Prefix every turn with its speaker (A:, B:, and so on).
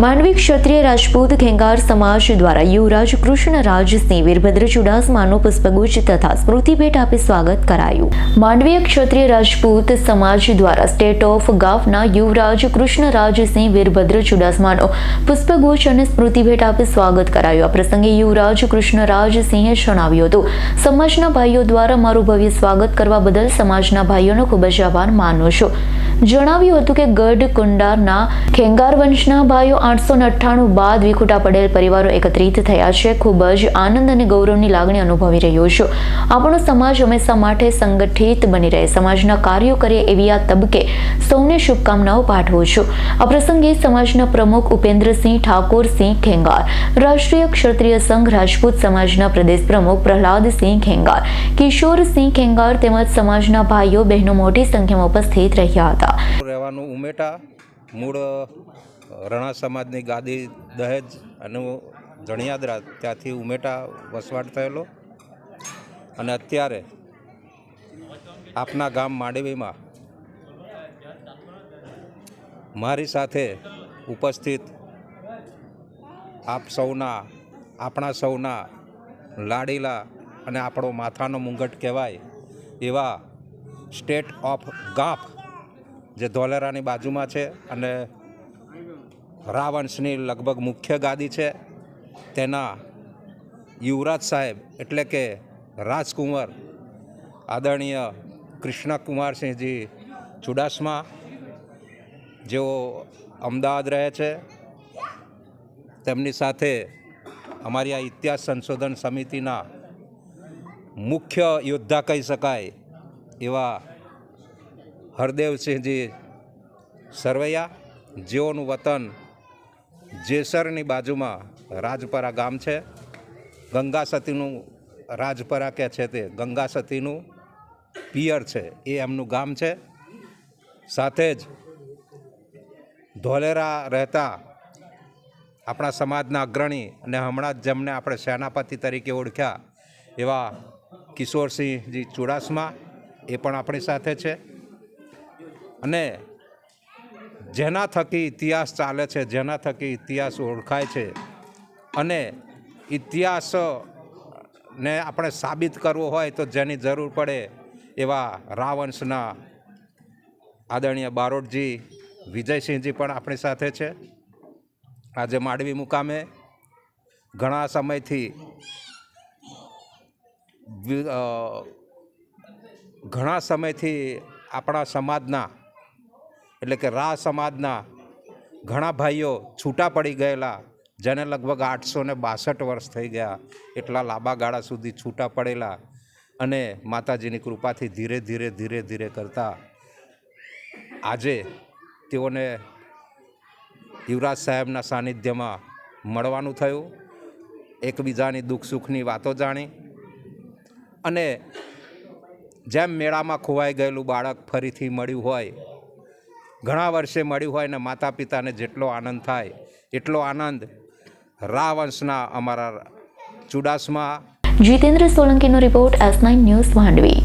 A: માંડવી ક્ષત્રિય રાજપૂત ખેંગાર સમાજ દ્વારા યુવરાજ કૃષ્ણરાજસિંહ વીરભદ્ર ચુડાસમાનું પુષ્પગુચ્છ તથા સ્મૃતિ ભેટ આપી સ્વાગત કરાયું. માંડવીય ક્ષત્રિય રાજપૂત સમાજ દ્વારા સ્ટેટ ઓફ ગાફના યુવરાજ કૃષ્ણરાજસિંહ વીરભદ્ર ચુડાસમાનો પુષ્પગુચ્છ અને સ્મૃતિ ભેટ આપી સ્વાગત કરાયું. આ પ્રસંગે યુવરાજ કૃષ્ણરાજસિંહે જણાવ્યું હતું, સમાજના ભાઈઓ દ્વારા મારું ભવ્ય સ્વાગત કરવા બદલ સમાજના ભાઈઓનો ખૂબ જ આભાર માનું છું. જણાવ્યું હતું કે ગઢ કુંડારના ખેંગાર વંશના ભાઈઓ આઠસો અઠ્ઠાણું બાદ વિખુટા પડેલ પરિવારો એકત્રિત થયા છે. ખૂબ જ આનંદ અને ગૌરવની લાગણી અનુભવી રહ્યો છું. આપણો સમાજ હંમેશા માટે સંગઠિત બની રહે. સમાજના કાર્યો કરે એવી આ તબકે સૌને શુભકામનાઓ પાઠવું છું. આ પ્રસંગે સમાજના પ્રમુખ ઉપેન્દ્રસિંહ ઠાકોરસિંહ ખેંગાર, રાષ્ટ્રીય ક્ષત્રિય સંઘ રાજપૂત સમાજના પ્રદેશ પ્રમુખ પ્રહલાદસિંહ ખેંગાર, કિશોરસિંહ ખેંગાર તેમજ સમાજના ભાઈઓ બહેનો મોટી સંખ્યામાં ઉપસ્થિત રહ્યા હતા.
B: રહેવાનું ઉમેટા, મૂળ રણા સમાજની ગાદી, દહેજ અને જણિયાદરા ત્યાંથી ઉમેટા વસવાટ થયેલો. અને અત્યારે આપના ગામ માંડવીમાં મારી સાથે ઉપસ્થિત આપ સૌના, આપણા સૌના લાડીલા અને આપણો માથાનો મુંગટ કહેવાય એવા સ્ટેટ ઓફ ગાફ જે ધોલેરાની બાજુમાં છે અને રાવંશની લગભગ મુખ્ય ગાદી છે, તેના યુવરાજ સાહેબ એટલે કે રાજકુંવર, આદરણીય કૃષ્ણકુમારસિંહજી ચુડાસમા, જેઓ અમદાવાદ રહે છે. તેમની સાથે અમારી આ ઇતિહાસ સંશોધન સમિતિના મુખ્ય યોદ્ધા કહી શકાય એવા હરદેવસિંહજી સરવૈયા, જેઓનું વતન જેસરની બાજુમાં રાજપરા ગામ છે. ગંગા સતીનું રાજપરા કે છે તે? ગંગા સતીનું પિયર છે. એ એમનું ગામ છે. સાથે જ ધોલેરા રહેતા આપણા સમાજના અગ્રણી અને હમણાં જ જેમને આપણે સેનાપતિ તરીકે ઓળખ્યા એવા કિશોરસિંહજી ચુડાસમા એ પણ આપણી સાથે છે. અને જેના થકી ઇતિહાસ ચાલે છે, જેના થકી ઇતિહાસ ઓળખાય છે અને ઇતિહાસને આપણે સાબિત કરવો હોય તો જેની જરૂર પડે એવા રાવંશના આદરણીય બારોટજી, વિજયસિંહજી પણ આપણી સાથે છે. આજે માંડવી મુકામે ઘણા સમયથી ઘણા સમયથી આપણા સમાજના એટલે કે રા સમાજના ઘણા ભાઈઓ છૂટા પડી ગયેલા, જેને લગભગ આઠસો ને બાસઠ વર્ષ થઈ ગયા, એટલા લાંબા ગાળા સુધી છૂટા પડેલા અને માતાજીની કૃપાથી ધીરે ધીરે ધીરે ધીરે કરતા આજે તેઓને યુવરાજ સાહેબના સાનિધ્યમાં મળવાનું થયું. એકબીજાની દુઃખ સુખની વાતો જાણી અને જેમ મેળામાં ખોવાઈ ગયેલું બાળક ફરીથી મળ્યું હોય ઘણા વર્ષે મળ્યું હોય ને માતા પિતાને જેટલો આનંદ થાય, એટલો આનંદ રા વંશના અમારા Chudasama.
A: Jitendra સોલંકીનો report S nine news Mandvi